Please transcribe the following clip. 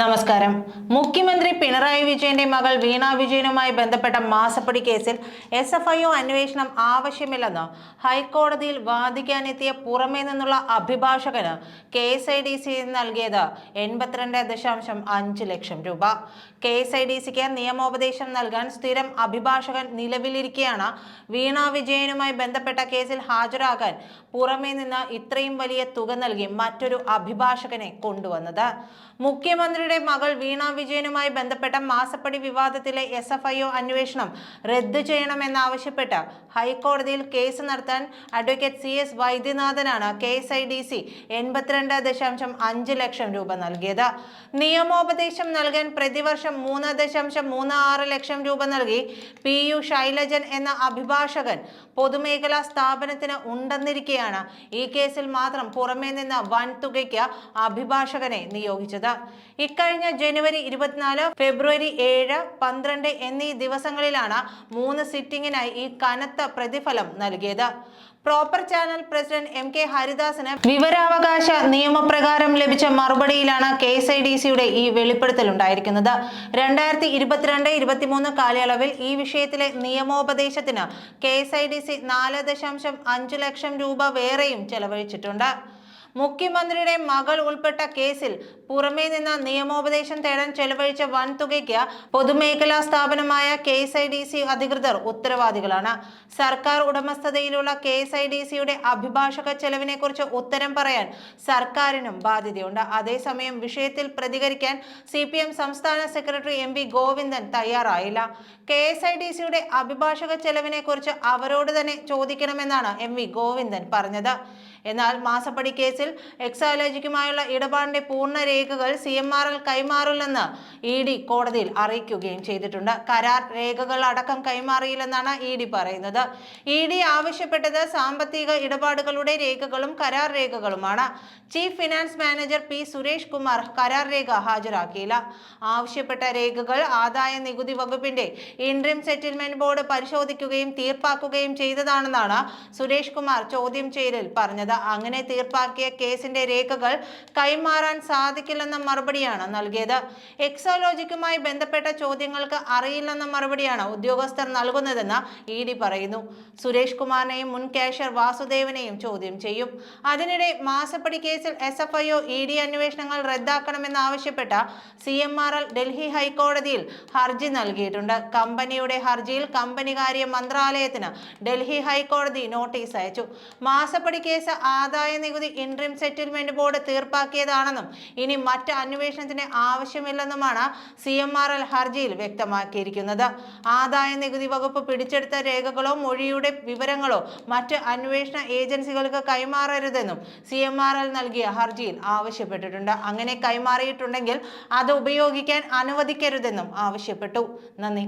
നമസ്കാരം. മുഖ്യമന്ത്രി പിണറായി വിജയന്റെ മകൾ വീണ വിജയനുമായി ബന്ധപ്പെട്ട മാസപ്പടി കേസിൽ എസ് എഫ് ഐ ഒ അന്വേഷണം ആവശ്യമില്ലെന്ന് ഹൈക്കോടതിയിൽ വാദിക്കാനെത്തിയ പുറമേ നിന്നുള്ള അഭിഭാഷകന് K S I D C നൽകിയത് എൺപത്തിരണ്ട് ദശാംശം അഞ്ച് ലക്ഷം രൂപ. കെ എസ് ഐ ഡി സിക്ക് നിയമോപദേശം നൽകാൻ സ്ഥിരം അഭിഭാഷകൻ നിലവിലിരിക്കെയാണ് വീണ വിജയനുമായി ബന്ധപ്പെട്ട കേസിൽ ഹാജരാകാൻ പുറമേ നിന്ന് ഇത്രയും വലിയ തുക നൽകി മറ്റൊരു അഭിഭാഷകനെ കൊണ്ടുവന്നത്. മുഖ്യമന്ത്രിയുടെ മകൾ വീണ വിജയനുമായി ബന്ധപ്പെട്ട മാസപ്പടി വിവാദത്തിലെ എസ് എഫ് ഐ ഒ അന്വേഷണം റദ്ദു ചെയ്യണമെന്നാവശ്യപ്പെട്ട് ഹൈക്കോടതിയിൽ കേസ് നടത്താൻ advocate C S വൈദ്യനാഥനാണ് K S I D C എൺപത്തിരണ്ട് ദശാംശം അഞ്ച് ലക്ഷം രൂപ നൽകിയത്. നിയമോപദേശം നൽകാൻ പ്രതിവർഷം മൂന്ന് ദശാംശം മൂന്ന് ആറ് ലക്ഷം രൂപ നൽകി പി യു ശൈലജൻ എന്ന അഭിഭാഷകൻ പൊതുമേഖലാ സ്ഥാപനത്തിന് ഉണ്ടെന്നിരിക്കെയാണ് ഈ കേസിൽ മാത്രം പുറമേ നിന്ന് വൻ തുകയ്ക്ക് അഭിഭാഷകനെ നിയോഗിച്ചത്. ഇക്കഴിഞ്ഞ ജനുവരി ഇരുപത്തിനാല് ഫെബ്രുവരി ഏഴ് പന്ത്രണ്ട് എന്നീ ദിവസങ്ങളിലാണ് മൂന്ന് സിറ്റിംഗിനായി ഈ കനത്ത പ്രതിഫലം നൽകിയത്. Proper channel president M K ഹരിദാസിന് വിവരാവകാശ നിയമപ്രകാരം ലഭിച്ച മറുപടിയിലാണ് കെ എസ് ഐ ഡി സിയുടെ ഈ വെളിപ്പെടുത്തൽ ഉണ്ടായിരിക്കുന്നത്. രണ്ടായിരത്തി ഇരുപത്തിരണ്ട് ഇരുപത്തിമൂന്ന് കാലയളവിൽ ഈ വിഷയത്തിലെ നിയമോപദേശത്തിന് K S I D C നാല് ദശാംശം അഞ്ച് ലക്ഷം രൂപ വേറെയും ചെലവഴിച്ചിട്ടുണ്ട്. മുഖ്യമന്ത്രിയുടെ മകൾ ഉൾപ്പെട്ട കേസിൽ പുറമേ നിന്ന് നിയമോപദേശം തേടാൻ ചെലവഴിച്ച വൻതുകയ്ക്ക് പൊതുമേഖലാ സ്ഥാപനമായ K S I D C അധികൃതർ ഉത്തരവാദികളാണ്. സർക്കാർ ഉടമസ്ഥതയിലുള്ള കെ എസ് ഐ ഡി സിയുടെ അഭിഭാഷക ചെലവിനെ കുറിച്ച് ഉത്തരം പറയാൻ സർക്കാരിനും ബാധ്യതയുണ്ട്. അതേസമയം വിഷയത്തിൽ പ്രതികരിക്കാൻ സി പി എം സംസ്ഥാന സെക്രട്ടറി എം വി ഗോവിന്ദൻ തയ്യാറായില്ല. കെ എസ് ഐ ഡി സിയുടെ അഭിഭാഷക ചെലവിനെ കുറിച്ച് അവരോട് തന്നെ ചോദിക്കണമെന്നാണ് എം വി ഗോവിന്ദൻ പറഞ്ഞത്. എന്നാൽ മാസപ്പടി കേസിൽ എക്സാലോജിക്കുമായുള്ള ഇടപാടിന്റെ പൂർണ രേഖകൾ സി എം ആർ എൽ കൈമാറില്ലെന്ന് ഇ ഡി കോടതിയിൽ അറിയിക്കുകയും ചെയ്തിട്ടുണ്ട്. കരാർ രേഖകൾ അടക്കം കൈമാറിയില്ലെന്നാണ് ഇ ഡി പറയുന്നത്. ഇ ഡി ആവശ്യപ്പെട്ടത് സാമ്പത്തിക ഇടപാടുകളുടെ രേഖകളും കരാർ രേഖകളുമാണ്. Chief finance manager P Suresh Kumar കരാർ രേഖ ഹാജരാക്കിയില്ല. ആവശ്യപ്പെട്ട രേഖകൾ ആദായ നികുതി വകുപ്പിന്റെ ഇൻട്രീം സെറ്റിൽമെന്റ് ബോർഡ് പരിശോധിക്കുകയും തീർപ്പാക്കുകയും ചെയ്തതാണെന്നാണ് സുരേഷ് കുമാർ ചോദ്യം ചെയ്യലിൽ പറഞ്ഞത്. അങ്ങനെ തീർപ്പാക്കിയ കേസിന്റെ രേഖകൾ കൈമാറാൻ സാധിക്കില്ലെന്ന മറുപടിയാണ് നൽകിയത്. എക്സോലോജിക്കുമായി ബന്ധപ്പെട്ട ചോദ്യങ്ങൾക്ക് അറിയില്ലെന്ന മറുപടിയാണ് ഉദ്യോഗസ്ഥർ നൽകുന്നതെന്ന് ഇ ഡി പറയുന്നു. സുരേഷ് കുമാറിനെയും മുൻ കാഷ്യർ വാസുദേവനെയും ചോദ്യം ചെയ്യും. അതിനിടെ മാസപ്പടി കേസിൽ S F I O E D അന്വേഷണങ്ങൾ റദ്ദാക്കണമെന്നാവശ്യപ്പെട്ട C M R L Delhi ഹൈക്കോടതിയിൽ ഹർജി നൽകിയിട്ടുണ്ട്. കമ്പനിയുടെ ഹർജിയിൽ കമ്പനികാര്യ മന്ത്രാലയത്തിന് ഡൽഹി ഹൈക്കോടതി നോട്ടീസ് അയച്ചു. മാസപ്പടി കേസ് ആദായ നികുതി ഇൻട്രീം സെറ്റിൽമെന്റ് ബോർഡ് തീർപ്പാക്കിയതാണെന്നും ഇനി മറ്റ് അന്വേഷണത്തിന് ആവശ്യമില്ലെന്നുമാണ് സി എം ആർ എൽ ഹർജിയിൽ വ്യക്തമാക്കിയിരിക്കുന്നത്. ആദായ നികുതി വകുപ്പ് പിടിച്ചെടുത്ത രേഖകളോ മൊഴിയുടെ വിവരങ്ങളോ മറ്റ് അന്വേഷണ ഏജൻസികൾക്ക് കൈമാറരുതെന്നും സി എം ആർ എൽ നൽകിയ ഹർജിയിൽ ആവശ്യപ്പെട്ടിട്ടുണ്ട്. അങ്ങനെ കൈമാറിയിട്ടുണ്ടെങ്കിൽ അത് ഉപയോഗിക്കാൻ അനുവദിക്കരുതെന്നും ആവശ്യപ്പെട്ടു. നന്ദി.